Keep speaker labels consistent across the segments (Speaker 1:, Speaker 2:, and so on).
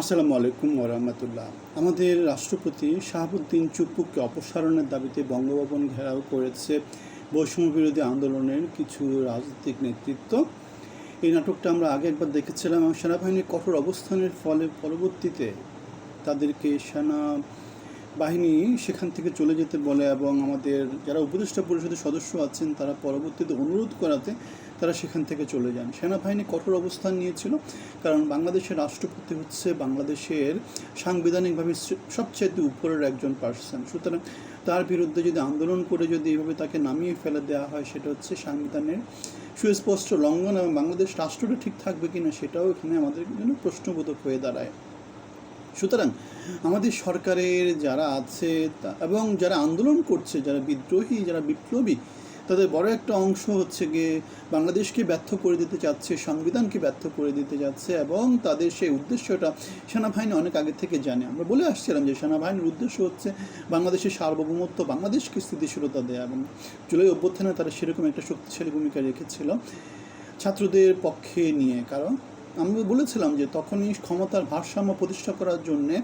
Speaker 1: আসসালামু আলাইকুম ওরহামতুল্লাহ আমাদের রাষ্ট্রপতি শাহাবুদ্দিন চুপ্পুকে অপসারণের দাবিতে বঙ্গভবন ঘেরাও করেছে বৈষম্য বিরোধী আন্দোলনের কিছু রাজনৈতিক নেতৃত্ব। এই নাটকটা আমরা আগে একবার দেখেছিলাম এবং সেনাবাহিনীর কঠোর অবস্থানের ফলে পরবর্তীতে তাদেরকে সেনা বাহিনী সেখান থেকে চলে যেতে বলে এবং আমাদের যারা উপদেষ্টা পরিষদের সদস্য আছেন, তারা পরবর্তীতে অনুরোধ করাতে তারা সেখান থেকে চলে যান। সেনাবাহিনী কঠোর অবস্থান নিয়েছিল, কারণ বাংলাদেশের রাষ্ট্রপতি হচ্ছে বাংলাদেশের সাংবিধানিকভাবে সবচেয়ে উপরের একজন পার্সন সুতরাং তার বিরুদ্ধে যদি আন্দোলন করে যদি এভাবে তাকে নামিয়ে ফেলে দেওয়া হয়, সেটা হচ্ছে সংবিধানের সুস্পষ্ট লঙ্ঘন এবং বাংলাদেশ রাষ্ট্রটা ঠিক থাকবে কিনা, সেটাও এখানে আমাদের জন্য প্রশ্নবোধক হয়ে দাঁড়ায়। সুতরাং আমাদের সরকারের যারা আছে এবং যারা আন্দোলন করছে, যারা বিদ্রোহী, যারা বিপ্লবী, তাদের বড় একটা অংশ হচ্ছে গিয়ে বাংলাদেশকে ব্যর্থ করে দিতে চাচ্ছে, সংবিধানকে ব্যর্থ করে দিতে যাচ্ছে এবং তাদের সেই উদ্দেশ্যটা সেনাবাহিনী অনেক আগে থেকে জানে। আমরা বলে আসছিলাম যে সেনাবাহিনীর উদ্দেশ্য হচ্ছে বাংলাদেশের সার্বভৌমত্ব, বাংলাদেশকে স্থিতিশীলতা দেয়া, এবং জুলাই অভ্যুত্থানে তারা সেরকম একটা শক্তিশালী ভূমিকা রেখেছিল ছাত্রদের পক্ষে নিয়ে। কারণ আমরা বলেছিলাম যে তখনই ক্ষমতার ভারসাম্য প্রতিষ্ঠা করার জন্যে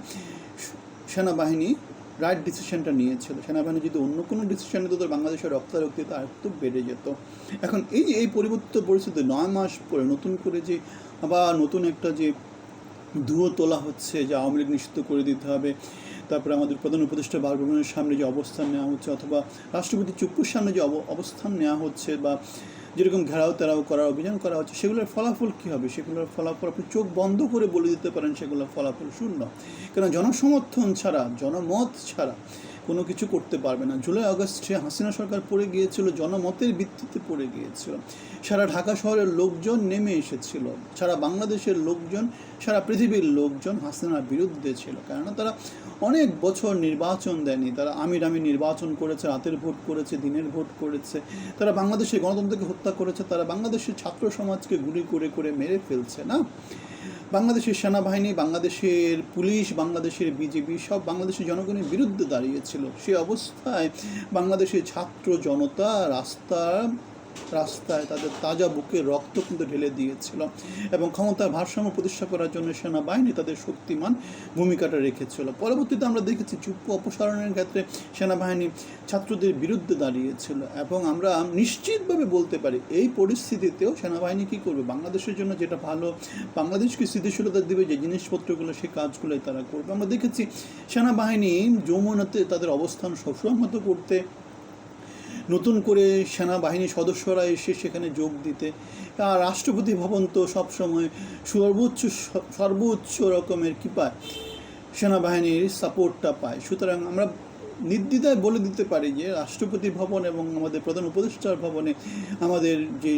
Speaker 1: সেনাবাহিনী রাইট ডিসিশনটা নিয়েছিল। সেনাবাহিনী যদি অন্য কোনো ডিসিশন নিত তো বাংলাদেশের রক্তারক্তিটা আর একটু বেড়ে যেত। এখন এই যে, এই পরিবর্তিত পরিস্থিতি, নয় মাস পরে নতুন করে যে, আবার নতুন একটা যে ধুয়ো তোলা হচ্ছে, যে আওয়ামী লীগ নিষিদ্ধ করে দিতে হবে, তারপরে আমাদের প্রধান উপদেষ্টা বারভবনের সামনে যে অবস্থান নেওয়া হচ্ছে, অথবা রাষ্ট্রপতি চুপ্পুর সামনে যে অব- অবস্থান নেওয়া হচ্ছে, বা যেরকম ঘেরাও তেরাও করা অভিযান করা হচ্ছে, সেগুলোর ফলাফল কী হবে? সেগুলোর ফলাফল আপনি চোখ বন্ধ করে বলে দিতে পারেন, সেগুলোর ফলাফল শূন্য। কেন? জনসমর্থন ছাড়া, জনমত ছাড়া কোনো কিছু করতে পারবে না। জুলাই আগস্টে হাসিনা সরকার পড়ে গিয়েছিল, জনমতের ভিত্তিতে পড়ে গিয়েছিল। সারা ঢাকা শহরের লোকজন নেমে এসেছিল। সারা বাংলাদেশের লোকজন, সারা পৃথিবীর লোকজন হাসিনার বিরুদ্ধে ছিল। কেননা তারা অনেক বছর নির্বাচন দেয়নি। তারা আমির আমি নির্বাচন করেছে, রাতের ভোট করেছে, দিনের ভোট করেছে। তারা বাংলাদেশের গণতন্ত্রকে হত্যা করেছে। তারা বাংলাদেশের ছাত্র সমাজকে গুলি করে করে মেরে ফেলছে, না? বাংলাদেশের সেনাবাহিনী, বাংলাদেশের পুলিশ, বাংলাদেশের বিজেপি সব বাংলাদেশের জনগণের বিরুদ্ধে দাঁড়িয়েছিল। সে অবস্থায় বাংলাদেশের ছাত্র জনতা রাস্তা রাস্তায় তাদের তাজা বুকে রক্ত কিন্তু ঢেলে দিয়েছিল এবং ক্ষমতার ভারসাম্য প্রতিষ্ঠা করার জন্য সেনাবাহিনী তাদের শক্তিমান ভূমিকাটা রেখেছিল। পরবর্তীতে আমরা দেখেছি চুপ্পু অপসারণের ক্ষেত্রে সেনাবাহিনী ছাত্রদের বিরুদ্ধে দাঁড়িয়েছিল এবং আমরা নিশ্চিতভাবে বলতে পারি, এই পরিস্থিতিতেও সেনাবাহিনী কী করবে? বাংলাদেশের জন্য যেটা ভালো, বাংলাদেশকে স্থিতিশীলতা দেবে যে জিনিসপত্রগুলো সেই কাজগুলোই তারা করবে। আমরা দেখেছি সেনাবাহিনী যমুনাতে তাদের অবস্থান সবসময় মতো করতে নতুন করে সেনাবাহিনীর সদস্যরা এসে সেখানে যোগ দিতে। আর রাষ্ট্রপতি ভবন তো সবসময় সর্বোচ্চ সর্বোচ্চ রকমের কী পায় সেনাবাহিনীর সাপোর্টটা পায়। সুতরাং আমরা নির্দ্বিধায় বলে দিতে পারি যে রাষ্ট্রপতি ভবন এবং আমাদের প্রধান উপদেষ্টার ভবনে আমাদের যে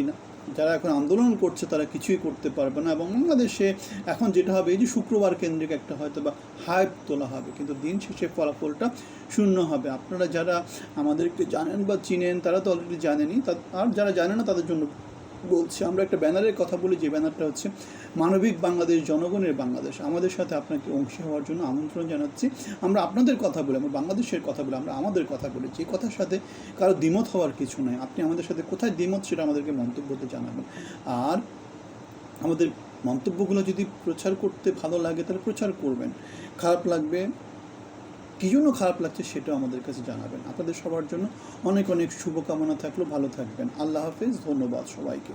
Speaker 1: যারা এখন আন্দোলন করছে, তারা কিছুই করতে পারবে না এবং বাংলাদেশে এখন যেটা হবে, এই যে শুক্রবার কেন্দ্রিক একটা হয়তো বা হাইপ তোলা হবে, কিন্তু দিন শেষে ফলাফলটা শূন্য হবে। আপনারা যারা আমাদেরকে জানেন বা চিনেন, তারা তো অলরেডি জানেনি আর যারা জানে না, তাদের জন্য বলছি, আমরা একটা ব্যানারের কথা বলি, যে ব্যানারটা হচ্ছে মানবিক বাংলাদেশ, জনগণের বাংলাদেশ। আমাদের সাথে আপনাকে অংশী হওয়ার জন্য আমন্ত্রণ জানাচ্ছি। আমরা আপনাদের কথা বলি, আমরা বাংলাদেশের কথা বলি, আমরা আমাদের কথা বলি। যে কথার সাথে কারও দ্বিমত হওয়ার কিছু নয় আপনি আমাদের সাথে কোথায় দ্বিমত, সেটা আমাদেরকে মন্তব্যতে জানাবেন। আর আমাদের মন্তব্যগুলো যদি প্রচার করতে ভালো লাগে, তাহলে প্রচার করবেন। খারাপ লাগবে কী জন্য খারাপ লাগছে সেটাও আমাদের কাছে জানাবেন। আপনাদের সবার জন্য অনেক অনেক শুভকামনা থাকল, ভালো থাকবেন। আল্লাহ হাফেজ, ধন্যবাদ সবাইকে।